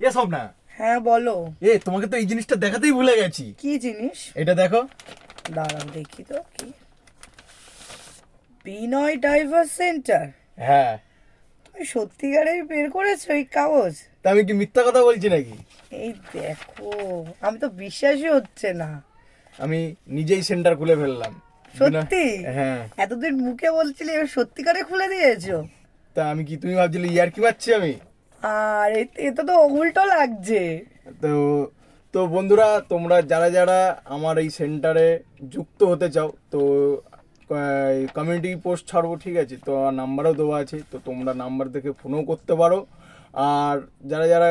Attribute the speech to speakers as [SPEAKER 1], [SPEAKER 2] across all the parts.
[SPEAKER 1] এসব না
[SPEAKER 2] হ্যাঁ বলো।
[SPEAKER 1] এ তোমাকে তো এই জিনিসটা দেখাতেই ভুলে গেছি।
[SPEAKER 2] কি জিনিস?
[SPEAKER 1] এটা দেখো।
[SPEAKER 2] দাঁড়াও দেখি তো কি। Binoy divorce centre?
[SPEAKER 1] হ্যাঁ।
[SPEAKER 2] তুমি সত্যিকারের বের করেছ এই কাগজ?
[SPEAKER 1] তা আমি কি মিথ্যা কথা বলছি নাকি?
[SPEAKER 2] এই দেখো আমি তো বিশ্বাসই হচ্ছে না।
[SPEAKER 1] আমি নিজেই সেন্টার খুলে ফেললাম।
[SPEAKER 2] সত্যি?
[SPEAKER 1] হ্যাঁ।
[SPEAKER 2] এতদিন মুখে বলছিলে সত্যিকারে খুলে দিয়েছ?
[SPEAKER 1] তা আমি কি তুমি ভাবছিলে ইয়ার কি পাচ্ছি আমি?
[SPEAKER 2] আর এটা তো উল্টো লাগছে।
[SPEAKER 1] তো তো বন্ধুরা তোমরা যারা যারা আমার এই সেন্টারে যুক্ত হতে চাও তো কমিউনিটি পোস্ট ছাড়বো ঠিক আছে? তো আমার নাম্বারও দেওয়া আছে তো তোমরা নাম্বার দেখে ফোনও করতে পারো। আর যারা যারা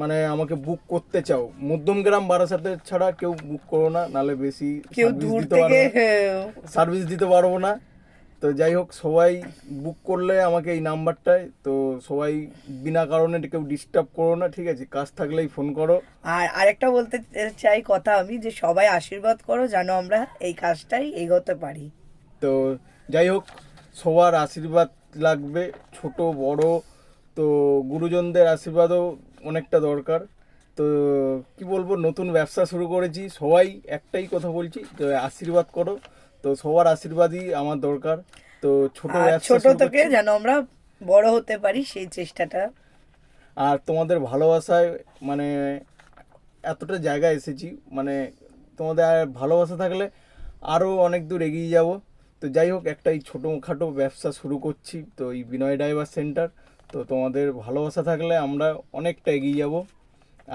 [SPEAKER 1] মানে আমাকে বুক করতে চাও মধ্যম মধ্যমগ্রাম বারাসাতে ছাড়া কেউ বুক করো না নালে বেশি। সার্ভিস দিতে পারব না। তো যাই হোক সবাই বুক করলে আমাকে এই নাম্বারটায়। তো সবাই বিনা কারণে কেউ ডিস্টার্ব করো না ঠিক আছে? কাজ থাকলেই ফোন করো।
[SPEAKER 2] আর আরেকটা বলতে চাই কথা আমি যে সবাই আশীর্বাদ করো যেন আমরা এই কাজটাই এগোতে পারি।
[SPEAKER 1] তো যাই হোক সবার আশীর্বাদ লাগবে ছোট বড়। তো গুরুজনদের আশীর্বাদও অনেকটা দরকার। তো কি বলব নতুন ব্যবসা শুরু করেছি সবাই একটাই কথা বলছি তো আশীর্বাদ করো। তো সবার আশীর্বাদই আমার দরকার। তো ছোট ব্যবসা
[SPEAKER 2] ছোট থেকে যেন আমরা বড় হতে পারি সেই চেষ্টাটা।
[SPEAKER 1] আর তোমাদের ভালোবাসায় মানে এতটা জায়গা এসেছি মানে তোমাদের আর ভালোবাসা থাকলে আরও অনেক দূর এগিয়ে যাব। তো যাই হোক একটা এই ছোটোখাটো ব্যবসা শুরু করছি তো এই বিনয় ড্রাইভার সেন্টার। তো তোমাদের ভালোবাসা থাকলে আমরা অনেকটা এগিয়ে যাব।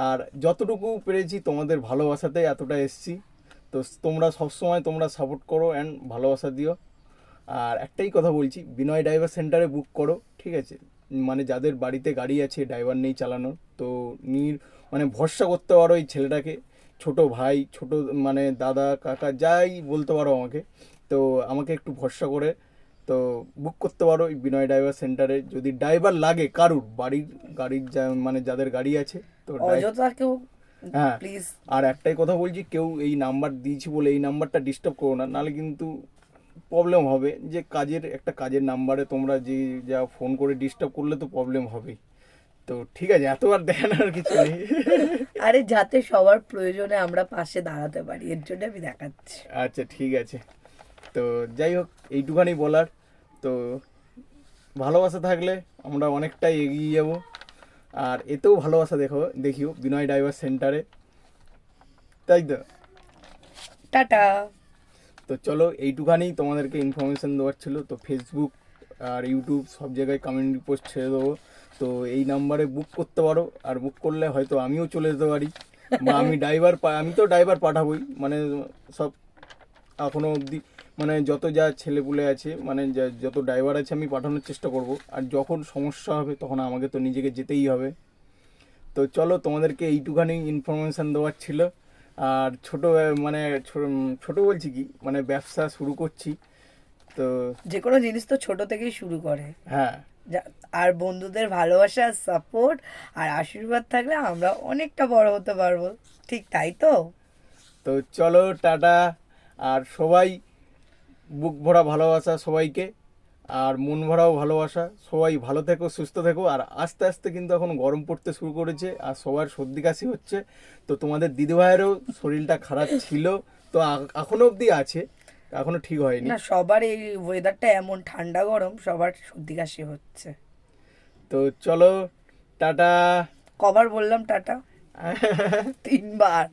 [SPEAKER 1] আর যতটুকু পেরেছি তোমাদের ভালোবাসাতে এতটা এসছি। তো তোমরা সবসময় তোমরা সাপোর্ট করো অ্যান্ড ভালোবাসা দিও। আর একটাই কথা বলছি বিনয় ড্রাইভার সেন্টারে বুক করো ঠিক আছে? মানে যাদের বাড়িতে গাড়ি আছে ড্রাইভার নেই চালানোর তো নির মানে ভরসা করতে পারো এই ছেলেটাকে। ছোট ভাই ছোট মানে দাদা কাকা যাই বলতে পারো আমাকে। তো আমাকে একটু ভরসা করে তো বুক করতে পারো এই বিনয় ড্রাইভার সেন্টারে যদি ড্রাইভার লাগে কারুর বাড়ির গাড়ির মানে যাদের গাড়ি আছে তো
[SPEAKER 2] অযথা কেউ
[SPEAKER 1] হ্যাঁ।
[SPEAKER 2] প্লিজ
[SPEAKER 1] আর একটাই কথা বলছি কেউ এই নাম্বার দিয়েছি বলে এই নাম্বারটা ডিস্টার্ব করো না নাহলে কিন্তু প্রবলেম হবে যে কাজের একটা কাজের নাম্বারে তোমরা যে যা ফোন করে ডিস্টার্ব করলে তো প্রবলেম হবেই। তো ঠিক আছে এতবার আর কিছু নেই।
[SPEAKER 2] আরে যাতে সবার প্রয়োজনে আমরা পাশে দাঁড়াতে পারি এর জন্য আমি দেখাচ্ছি।
[SPEAKER 1] আচ্ছা ঠিক আছে। তো যাই হোক এইটুখানি বলার। তো ভালোবাসা থাকলে আমরা অনেকটাই এগিয়ে যাব। আর এতেও ভালোবাসা দেখো দেখিও বিনয় ডাইভার সেন্টারে তাই তো?
[SPEAKER 2] টাটা।
[SPEAKER 1] তো চলো এইটুখানি তোমাদেরকে ইনফরমেশন দেওয়ার ছিল। তো ফেসবুক আর ইউটিউব সব জায়গায় কমিউনিটি পোস্ট ছেড়ে দেবো। তো এই নাম্বারে বুক করতে পারো আর বুক করলে হয়তো আমিও চলে যেতে পারি। বা আমি ড্রাইভার আমি তো ড্রাইভার পাঠাবোই মানে সব এখনও অবধি। মানে যত যা ছেলেপুলে আছে মানে যত ড্রাইভার আছে আমি পাঠানোর চেষ্টা করব। আর যখন সমস্যা হবে তখন আমাকে তো নিজেকে যেতেই হবে। তো চলো তোমাদেরকে এইটুখানি ইনফরমেশান দেওয়ার ছিল। আর ছোট মানে ছোট বলছি কি মানে ব্যবসা শুরু করছি। তো
[SPEAKER 2] যে কোনো জিনিস তো ছোট থেকেই শুরু করে।
[SPEAKER 1] হ্যাঁ।
[SPEAKER 2] আর বন্ধুদের ভালোবাসা সাপোর্ট আর আশীর্বাদ থাকলে আমরা অনেকটা বড় হতে পারব। ঠিক তাই তো?
[SPEAKER 1] তো চলো টাটা। আর সবাই বুক ভরা ভালোবাসা সবাইকে আর মন ভরাও ভালোবাসা। সবাই ভালো থেকো সুস্থ থেকো আর আস্তে আস্তে কিন্তু এখন গরম পড়তে শুরু করেছে আর সবার সর্দি কাশি হচ্ছে। তো তোমাদের দিদিভাইয়েরও শরীরটা খারাপ ছিল তো এখনও অবধি আছে এখনও ঠিক হয়নি।
[SPEAKER 2] না সবার এই ওয়েদারটা এমন ঠান্ডা গরম সবার সর্দি কাশি হচ্ছে।
[SPEAKER 1] তো চলো টাটা।
[SPEAKER 2] কবার বললাম টাটা? তিনবার।